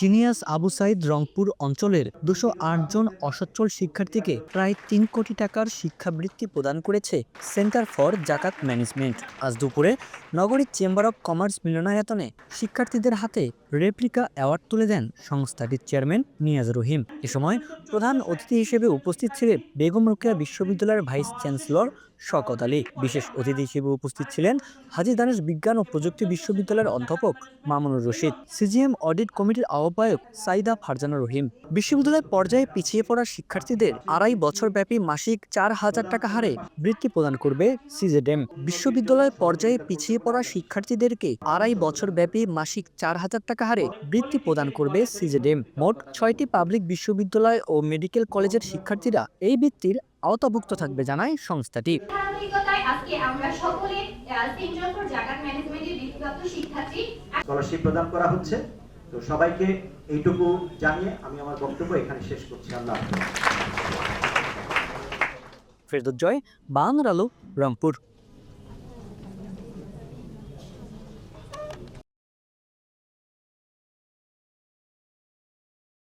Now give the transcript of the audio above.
Genius Abu Saeed Rangpur অঞ্চলের দুশো জন অসচ্ছল শিক্ষার্থীকে প্রায় তিন কোটি টাকার শিক্ষাবৃত্তি প্রদান করেছে সেন্টার ফর জাকাত ম্যানেজমেন্ট। আজ দুপুরে নগরীর চেম্বার অব কমার্স মিলনায়তনে শিক্ষার্থীদের হাতে রেপ্লিকা অ্যাওয়ার্ড তুলে দেন সংস্থাটির চেয়ারম্যান নিয়াজ রহিম। এ সময় প্রধান অতিথি হিসেবে উপস্থিত ছিলেন বেগম রোকেয়া বিশ্ববিদ্যালয়ের ভাইস চ্যান্সেলর শকত আলী। বিশেষ অতিথি হিসেবে উপস্থিত ছিলেন হাজী দানেশ বিজ্ঞান ও প্রযুক্তি বিশ্ববিদ্যালয়ের অধ্যাপক মামুনুর রশিদ। সিজিএম অডিট কমিটির আহ্বায়ক সাইদা ফারজানা রহিম। বিশ্ববিদ্যালয় পর্যায়ে পিছিয়ে পড়া শিক্ষার্থীদের আড়াই বছর ব্যাপী মাসিক চার হাজার টাকা হারে বৃত্তি প্রদান করবে সিজেডেম। বিশ্ববিদ্যালয় পর্যায়ে পিছিয়ে পড়া শিক্ষার্থীদেরকে আড়াই বছর ব্যাপী মাসিক চার হাজার টাকা হারে বৃত্তি প্রদান করবে সিজেডেম। মোট ছয়টি পাবলিক বিশ্ববিদ্যালয় ও মেডিকেল কলেজের শিক্ষার্থীরা এই বৃত্তির আওতাভুক্ত থাকবে জানায় সংস্থাটি। আজকে আমরা সকলে সেন্টার ফর জাকাত ম্যানেজমেন্টের বৃত্তিপ্রাপ্ত শিক্ষার্থী। স্কলারশিপ প্রদান করা হচ্ছে। তো সবাইকে এইটুকু জানিয়ে আমি আমার বক্তব্য এখানে শেষ করছি আল্লাহ। ফেরদুজ্জয় বাংলার রামপুর